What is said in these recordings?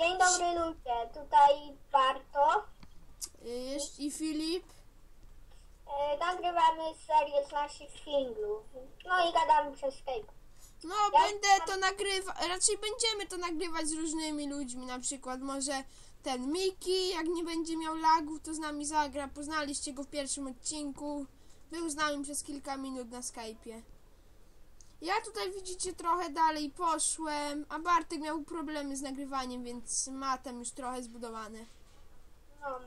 Dzień dobry ludzie, tutaj Barto. Y, jeszcze- I Filip. E, nagrywamy serię z naszych singlów. No i gadamy przez Skype. No, Ja- będę to nagrywać, raczej będziemy to nagrywać z różnymi ludźmi, na przykład może ten Miki, jak nie będzie miał lagów, to z nami zagra, poznaliście go w pierwszym odcinku, był z nami przez kilka minut na Skype'ie. Ja tutaj widzicie trochę dalej poszłem, a Bartek miał problemy z nagrywaniem, więc ma tam już trochę zbudowane. No.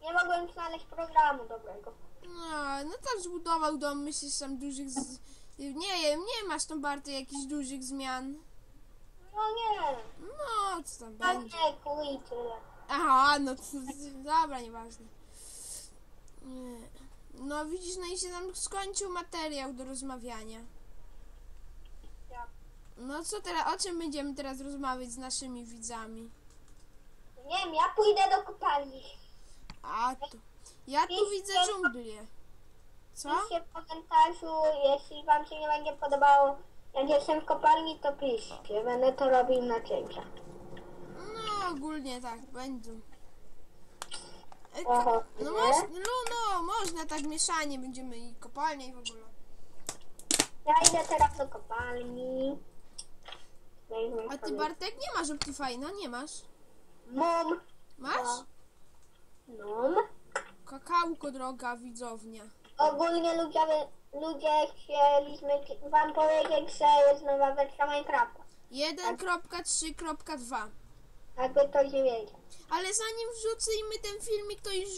Nie mogłem znaleźć programu dobrego. No, no tam zbudował dom, myślisz tam dużych z... Nie wiem, nie masz tam Bartek jakichś dużych zmian. No nie, No, co tam tam będzie. nie kuj. Aha, no to, dobra, nieważne. Nie. No widzisz, no i się nam skończył materiał do rozmawiania. No co teraz, o czym będziemy teraz rozmawiać z naszymi widzami? Nie wiem, ja pójdę do kopalni. A tu, ja tu widzę dżunglię. Co? Piszcie w komentarzu, jeśli wam się nie będzie podobało, jak jestem w kopalni, to piszcie. Będę to robił na cięcia. No ogólnie tak, będą. E, ko- Oho, No, nie? moż, no, no, można tak mieszanie, będziemy i kopalnia i w ogóle. Ja idę teraz do kopalni. Weźmy A ty sobie- Bartek nie masz Optifine'a, nie masz? Mum. Masz? Num. Kakałko droga widownia. Ogólnie ludzie, ludzie chcieliśmy wam powiedzieć, że jest nowa wersja Minecrafta. 1.3.2 Jakby ktoś nie wiedział. Ale zanim wrzucimy ten filmik, to już...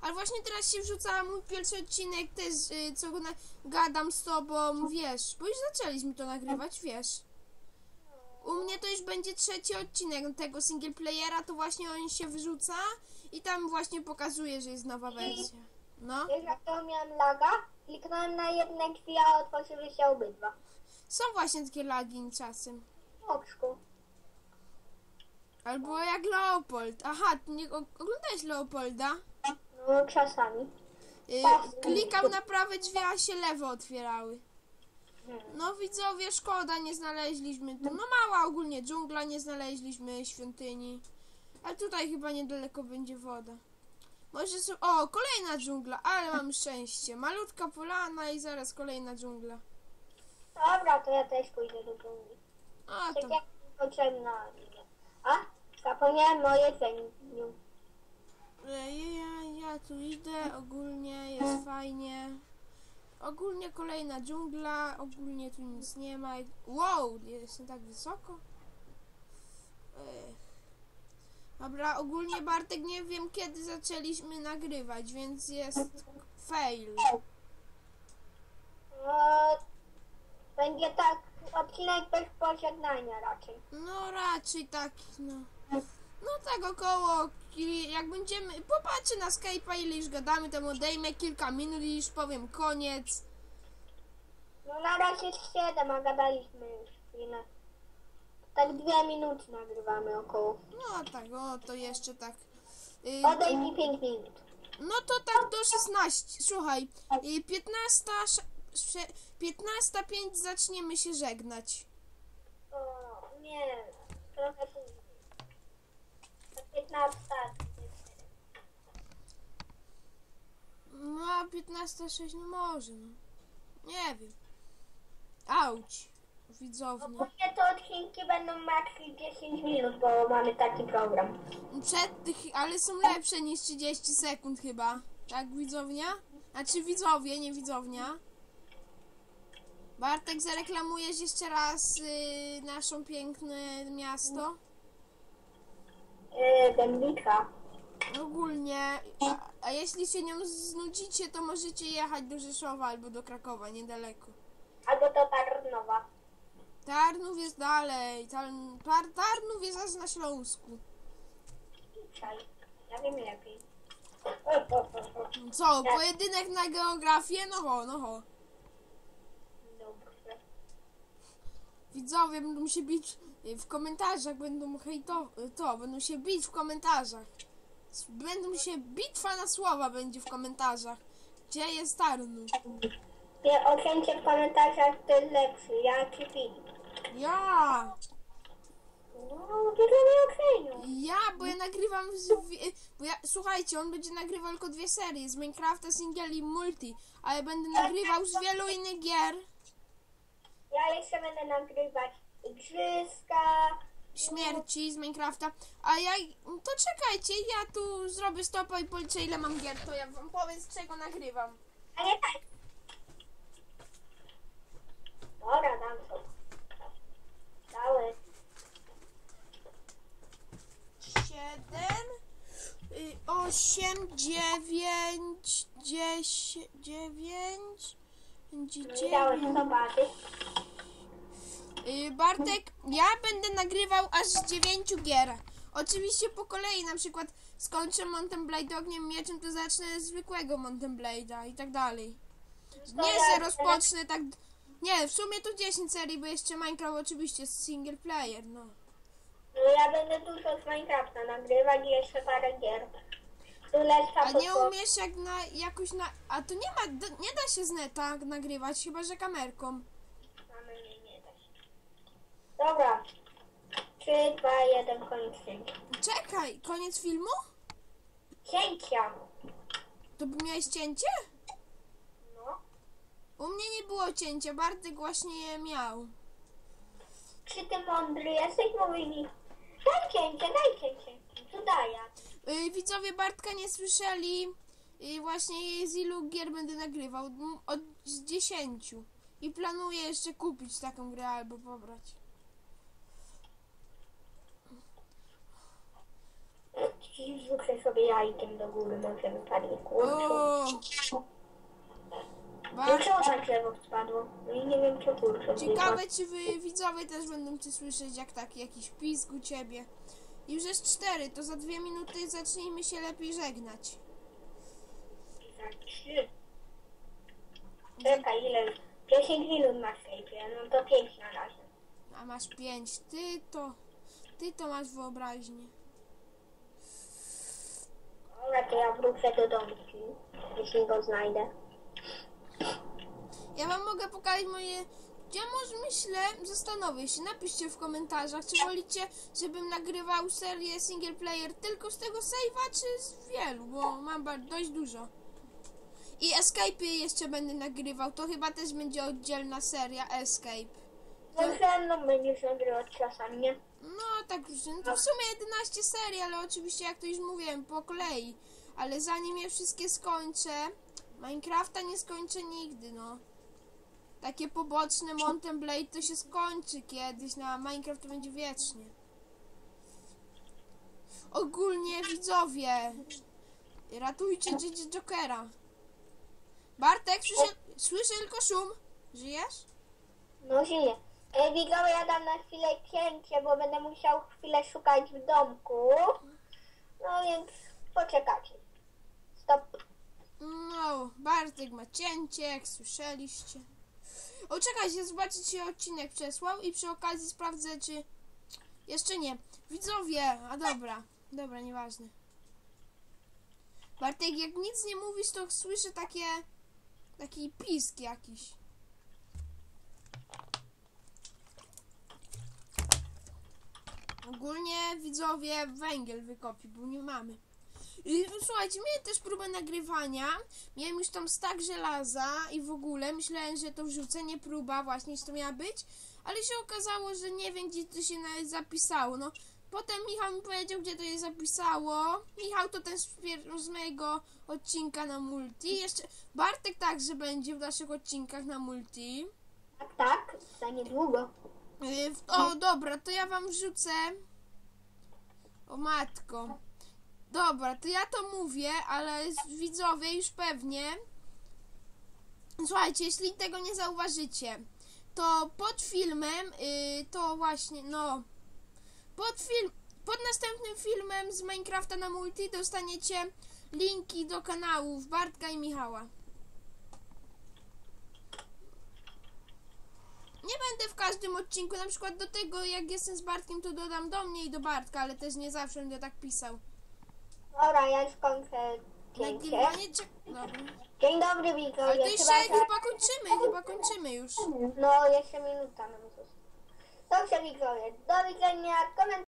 Ale właśnie teraz się wrzuca mój pierwszy odcinek też, y, co go na... gadam z tobą, wiesz, bo już zaczęliśmy to nagrywać, wiesz. U mnie to już będzie trzeci odcinek tego single playera, to właśnie on się wrzuca i tam właśnie pokazuje, że jest nowa wersja. No, Wiesz jak to miałem laga? Kliknąłem na jedne drzwi, a otworzyły się obydwa. są właśnie takie lagi czasem. Oczku. Albo jak Leopold. Aha, ty nie oglądałeś Leopolda? No czasami. Y, klikał na prawe drzwi, a się lewo otwierały. No widzowie, szkoda, nie znaleźliśmy tu. No mała ogólnie dżungla, nie znaleźliśmy świątyni. Ale tutaj chyba niedaleko będzie woda. Może są... O, kolejna dżungla, ale mam szczęście. Malutka polana i zaraz kolejna dżungla. Dobra, to ja też pójdę do dżungli. A Tak to... potrzebna. A? Zapomniałem o jedzeniu. Tu idę, ogólnie jest fajnie. Ogólnie kolejna dżungla, ogólnie tu nic nie ma. Wow, jestem tak wysoko. Ech. Dobra, ogólnie Bartek nie wiem kiedy zaczęliśmy nagrywać, więc jest fail. No, będzie tak odcinek bez pożegnania raczej. No raczej tak, no. No tak około, jak będziemy, popatrzę na Skype'a ile już gadamy, tam odejmę kilka minut i już powiem koniec. No na razie jest 7, a gadaliśmy już. Tak dwie minuty nagrywamy około. No tak, o to jeszcze tak. Y, Odejmij 5 minut. no to tak do 16. Słuchaj, y, 15, sz- sze- 15.05 zaczniemy się żegnać. O, nie, 15-6, no może, no. Nie wiem. Auć, no, widzownie. Ogólnie te odcinki będą max 10 minut, bo mamy taki program. Przed, ale są lepsze niż 30 sekund chyba. Tak, widzownia? Znaczy widzowie, nie widzownia. Bartek, zareklamujesz jeszcze raz yy, naszą piękne miasto? Yy, Dębicza. Ogólnie, a, a jeśli się nią znudzicie, to możecie jechać do Rzeszowa albo do Krakowa, niedaleko. Albo to Tarnowa. Tarnów jest dalej, Tarn, Tar, Tarnów jest aż na Śląsku. Ja wiem lepiej. Co, pojedynek na geografię? No ho, no ho. Dobrze. Widzowie będą się bić w komentarzach, będą hejtować, to, będą się bić w komentarzach. Będą się, bitwa na słowa będzie w komentarzach. Gdzie jest Tarnów? Nie, ocencie w komentarzach, kto jest lepszy, ja czy Filip. Ja! No, dużo nie nagrywam z, bo ja, słuchajcie, on będzie nagrywał tylko dwie serie, z Minecrafta single i multi, ale będę nagrywał z wielu innych gier, Ja jeszcze będę nagrywać igrzyska. Śmierci z Minecrafta, a ja, to czekajcie, ja tu zrobię stopa i policzę ile mam gier, to ja wam powiem z czego nagrywam. A nie tak. Dobra, dam to. Cały. Siedem, y, osiem, dziewięć, dziesięć, dziewięć, No dziewięć. Y, Bartek, ja będę nagrywał aż z dziewięciu gier. Oczywiście po kolei, na przykład skończę Mountain Blade ogniem mieczem, to zacznę zwykłego Mountain Blade'a i tak dalej. Nie, że rozpocznę tak... Nie, w sumie to 10 serii, bo jeszcze Minecraft oczywiście jest single player, no. No ja będę dużo z Minecrafta nagrywać i jeszcze parę gier. A nie umiesz jak na jakoś na... A to nie ma, nie da się z neta nagrywać, chyba że kamerką. Mamy nie, nie da się. Dobra. 3, 2, 1, koniec cięcia. Czekaj, koniec filmu? Cięcia! To by miałeś cięcie? No. U mnie nie było cięcia, Bartek właśnie je miał. Czy ty mądry jesteś? Mówi mi. Daj cięcie, daj cięcie. Tu daję. Y, widzowie Bartka nie słyszeli y, właśnie z ilu gier będę nagrywał. Od z 10. I planuję jeszcze kupić taką grę albo pobrać. Rzucę sobie jajkiem do góry, może wypadnie kurczę. O! No Bar- czemu drzewo spadło? No i nie wiem, Ciekawe, czy wy widzowie też będą cię słyszeć, jak taki jakiś pisk u ciebie. Już jest cztery, to za dwie minuty zacznijmy się lepiej żegnać. Za trzy. Czekaj, ile już? 10 minut na Skype'ie, no to 5 na razie. A masz pięć. Ty to. Ty to masz wyobraźnię. Dobra, to ja wrócę do domki, jeśli go znajdę. Ja wam mogę pokazać moje. Ja może myślę, zastanowię się, napiszcie w komentarzach, czy wolicie, żebym nagrywał serię single player tylko z tego save'a, czy z wielu, bo mam dość dużo. I Escape jeszcze będę nagrywał, to chyba też będzie oddzielna seria Escape. No ze mną będziesz nagrywać czasami, nie? No tak, no to w sumie 11 serii, ale oczywiście jak to już mówiłem, po kolei. Ale zanim je wszystkie skończę, Minecrafta nie skończę nigdy, no. Takie poboczne Mountain Blade to się skończy kiedyś, na Minecraft to będzie wiecznie. Ogólnie widzowie, ratujcie Gigi Jokera. Bartek, słyszę, słyszę tylko szum. Żyjesz? No żyję. Widzowie, ja dam na chwilę cięcie, bo będę musiał chwilę szukać w domku. No więc poczekacie. Stop. No, Bartek ma cięcie, jak słyszeliście. O, czekajcie, zobaczyć czy odcinek przesłał i przy okazji sprawdzę, czy... Jeszcze nie. Widzowie, a dobra, dobra, nieważne. Bartek, jak nic nie mówisz, to słyszę takie... Taki pisk jakiś. Ogólnie widzowie węgiel wykopi, bo nie mamy. I, Słuchajcie, miałem też próbę nagrywania. Miałem już tam stak żelaza i w ogóle myślałem, że to wrzucenie próba właśnie, że to miała być, ale się okazało, że nie wiem, gdzie to się nawet zapisało. No, potem Michał mi powiedział, gdzie to się zapisało. Michał to ten z, z mojego odcinka na multi. Jeszcze Bartek także będzie w naszych odcinkach na multi. Tak, tak, za niedługo. O, dobra, to ja wam wrzucę. O matko. Dobra, to ja to mówię, ale widzowie już pewnie. Słuchajcie, jeśli tego nie zauważycie, to pod filmem, yy, to właśnie, no. Pod film, pod następnym filmem z Minecrafta na multi dostaniecie linki do kanałów Bartka i Michała. Nie będę w każdym odcinku, na przykład do tego, jak jestem z Bartkiem, to dodam do mnie i do Bartka, ale też nie zawsze będę tak pisał. Dobra, ja już kończę cięcie. Nagrywanie czek... Dobra. Dzień dobry, Ale to jeszcze Chyba, kończymy, chyba kończymy już. No, jeszcze minuta nam została. Dobrze, widzowie. Do widzenia. Komentarz.